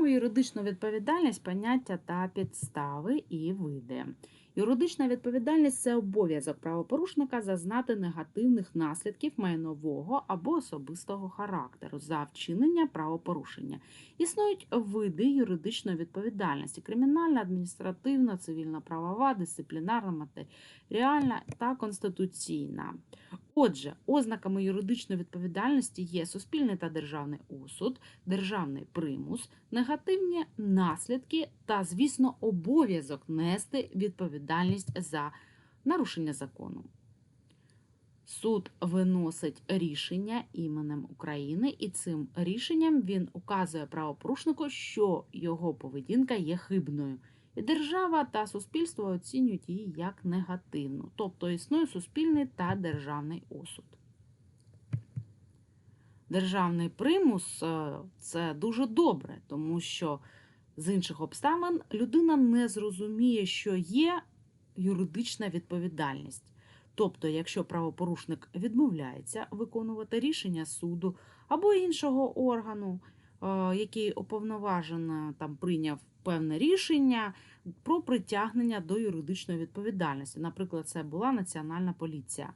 Розглянемо юридичну відповідальність, поняття та підстави і види. Юридична відповідальність це обов'язок правопорушника зазнати негативних наслідків майнового або особистого характеру за вчинення правопорушення. Існують види юридичної відповідальності: кримінальна, адміністративна, цивільна правова, дисциплінарна, матеріальна та конституційна. Отже, ознаками юридичної відповідальності є суспільний та державний осуд, державний примус, негативні наслідки та, звісно, обов'язок нести відповідальність за нарушення закону. Суд виносить рішення іменем України, і цим рішенням він указує правопорушнику, що його поведінка є хибною. Держава та суспільство оцінюють її як негативну, тобто існує суспільний та державний осуд. Державний примус е, це дуже добре, тому що з інших обставин людина не зрозуміє, що є юридична відповідальність. Тобто, якщо правопорушник відмовляється виконувати рішення суду або іншого органу, е, який уповноважено там прийняв певне рішення про притягнення до юридичної відповідальності. Наприклад, це була Національна поліція.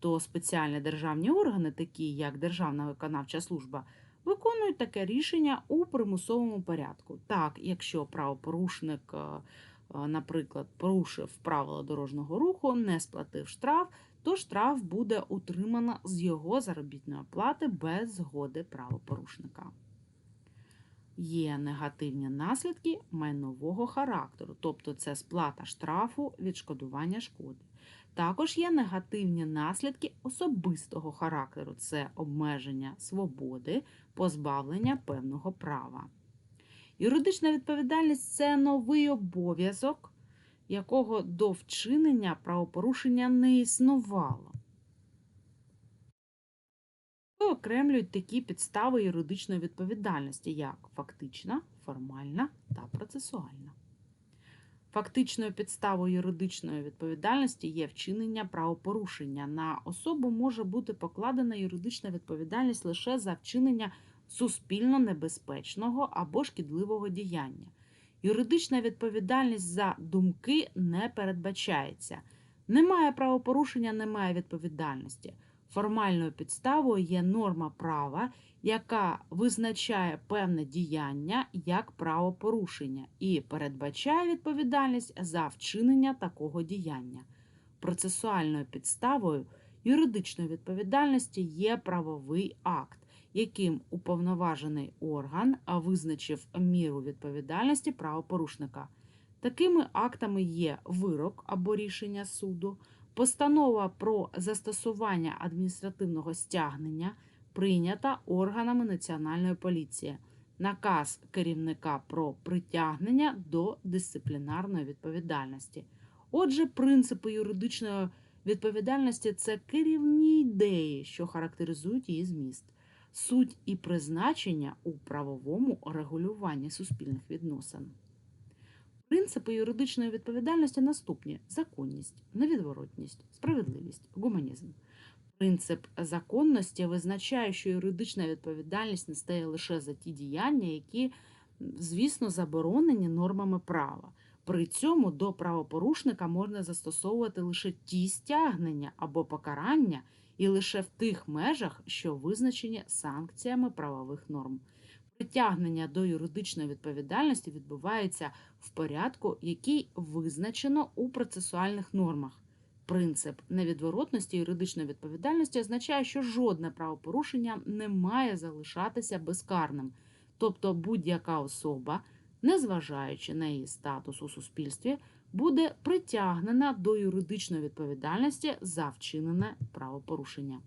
То спеціальні державні органи, такі як Державна виконавча служба, виконують таке рішення у примусовому порядку. Так, якщо правопорушник, е, е, наприклад, порушив правила дорожнього руху, не сплатив штраф, то штраф буде утримано з його заробітної плати без згоди правопорушника є негативні наслідки майнового характеру, тобто це сплата штрафу, відшкодування шкоди. Також є негативні наслідки особистого характеру це обмеження свободи, позбавлення певного права. Юридична відповідальність це новий обов'язок, якого до вчинення правопорушення не існувало виокремлюють такі підстави юридичної відповідальності, як фактична, формальна та процесуальна. Фактичною підставою юридичної відповідальності є вчинення правопорушення. На особу може бути покладена юридична відповідальність лише за вчинення суспільно небезпечного або шкідливого діяння. Юридична відповідальність за думки не передбачається. Немає правопорушення, немає відповідальності. Формальною підставою є норма права, яка визначає певне діяння як правопорушення і передбачає відповідальність за вчинення такого діяння. Процесуальною підставою юридичної відповідальності є правовий акт, яким уповноважений орган визначив міру відповідальності правопорушника. Такими актами є вирок або рішення суду. Постанова про застосування адміністративного стягнення прийнята органами Національної поліції. Наказ керівника про притягнення до дисциплінарної відповідальності. Отже, принципи юридичної відповідальності це керівні ідеї, що характеризують її зміст, суть і призначення у правовому регулюванні суспільних відносин. Принципи юридичної відповідальності наступні: законність, невідворотність, справедливість, гуманізм. Принцип законності визначає, що юридична відповідальність настає лише за ті діяння, які, звісно, заборонені нормами права. При цьому до правопорушника можна застосовувати лише ті стягнення або покарання, і лише в тих межах, що визначені санкціями правових норм. Притягнення до юридичної відповідальності відбувається в порядку, який визначено у процесуальних нормах. Принцип невідворотності юридичної відповідальності означає, що жодне правопорушення не має залишатися безкарним, тобто будь-яка особа, незважаючи на її статус у суспільстві, буде притягнена до юридичної відповідальності за вчинене правопорушення.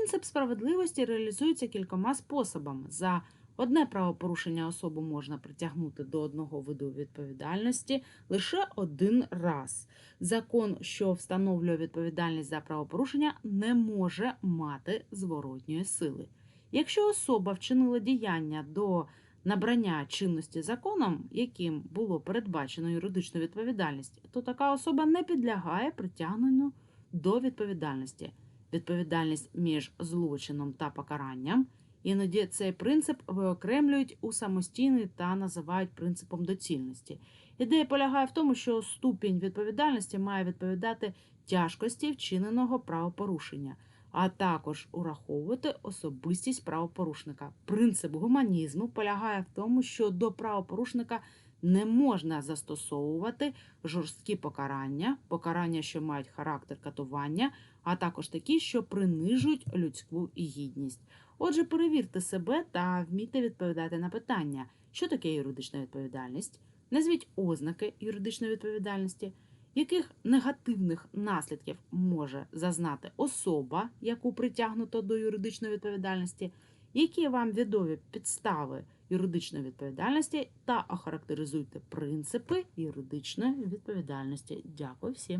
Принцип справедливості реалізується кількома способами. За одне правопорушення особу можна притягнути до одного виду відповідальності лише один раз. Закон, що встановлює відповідальність за правопорушення, не може мати зворотньої сили. Якщо особа вчинила діяння до набрання чинності законом, яким було передбачено юридичну відповідальність, то така особа не підлягає притягненню до відповідальності відповідальність між злочином та покаранням Іноді цей принцип виокремлюють у самостійний та називають принципом доцільності. Ідея полягає в тому, що ступінь відповідальності має відповідати тяжкості вчиненого правопорушення, а також ураховувати особистість правопорушника. Принцип гуманізму полягає в тому, що до правопорушника не можна застосовувати жорсткі покарання, покарання, що мають характер катування, а також такі, що принижують людську гідність. Отже, перевірте себе та вмійте відповідати на питання, що таке юридична відповідальність, назвіть ознаки юридичної відповідальності, яких негативних наслідків може зазнати особа, яку притягнуто до юридичної відповідальності, які вам відомі підстави юридичної відповідальності та охарактеризуйте принципи юридичної відповідальності. Дякую всім.